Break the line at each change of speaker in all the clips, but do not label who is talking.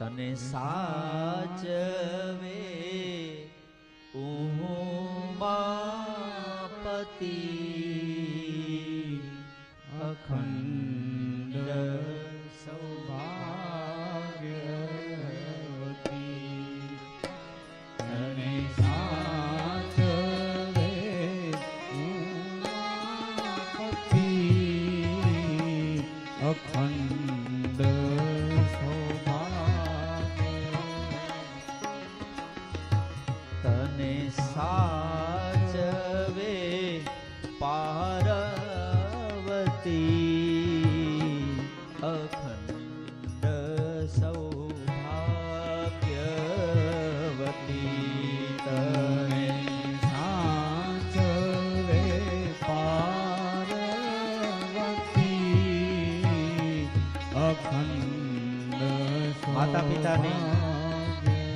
તને સાચવે ઉમાપતિ અખંડ માતા પિતાની.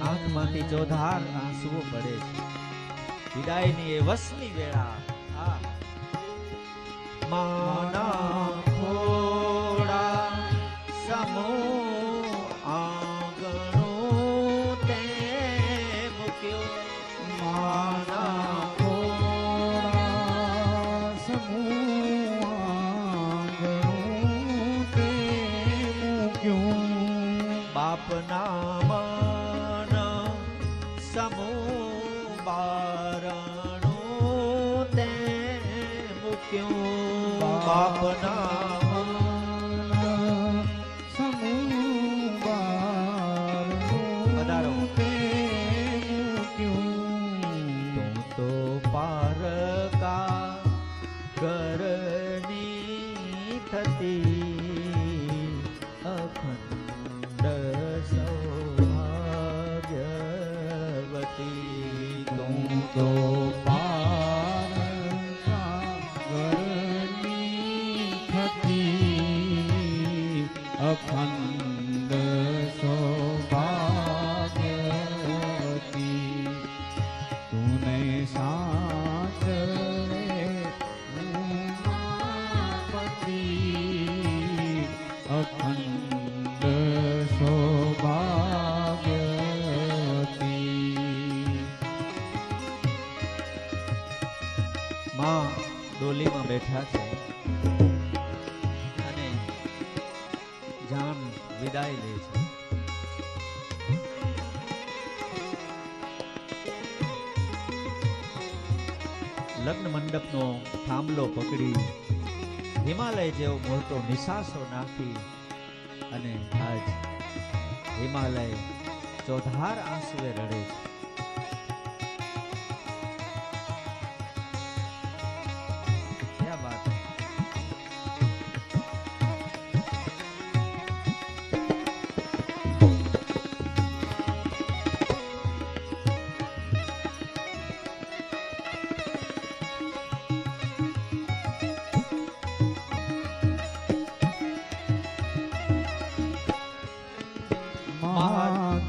આંખમાંથી ચોધાર આંસુઓ પડે છે વિદાયની એ વસની વેળા આ માના ખોડા સમૂહ આંગણું આપના મન
સમૂહ
બારણું. તે મૂક્યું.
તું
પારકા કરની થતી
તું
તો
પારકા થતી અખંડ
માં ડોલીમાં બેઠા છે. અને જાન વિદાય લે છે. લગ્ન મંડપનો થાંભલો પકડી, હિમાલય જેવો મોટો નિશાસો નાખી અને આજ હિમાલય ચોધાર આંસુએ રડે છે.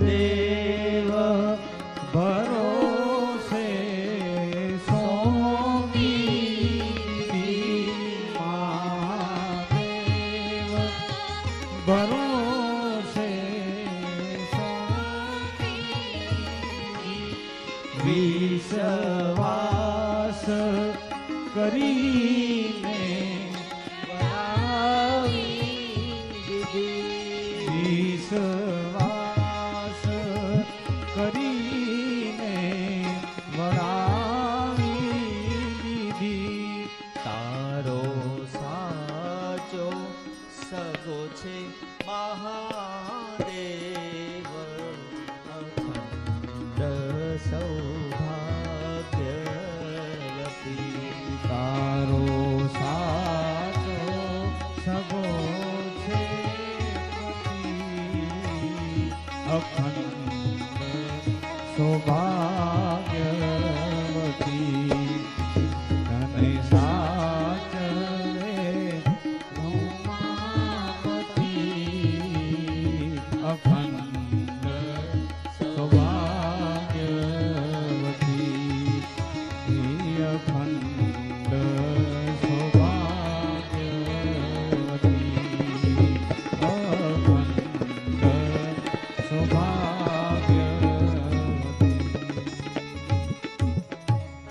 देव भरोसे सोमी देव भरोसे सोमी विश्वास करी
તારો સાચો સગો છે મહાદેવ અખંડ સૌભાગ્યવતી
તારો સાચો સગો છે પતિ અખંડ સૌભાગ્યવતી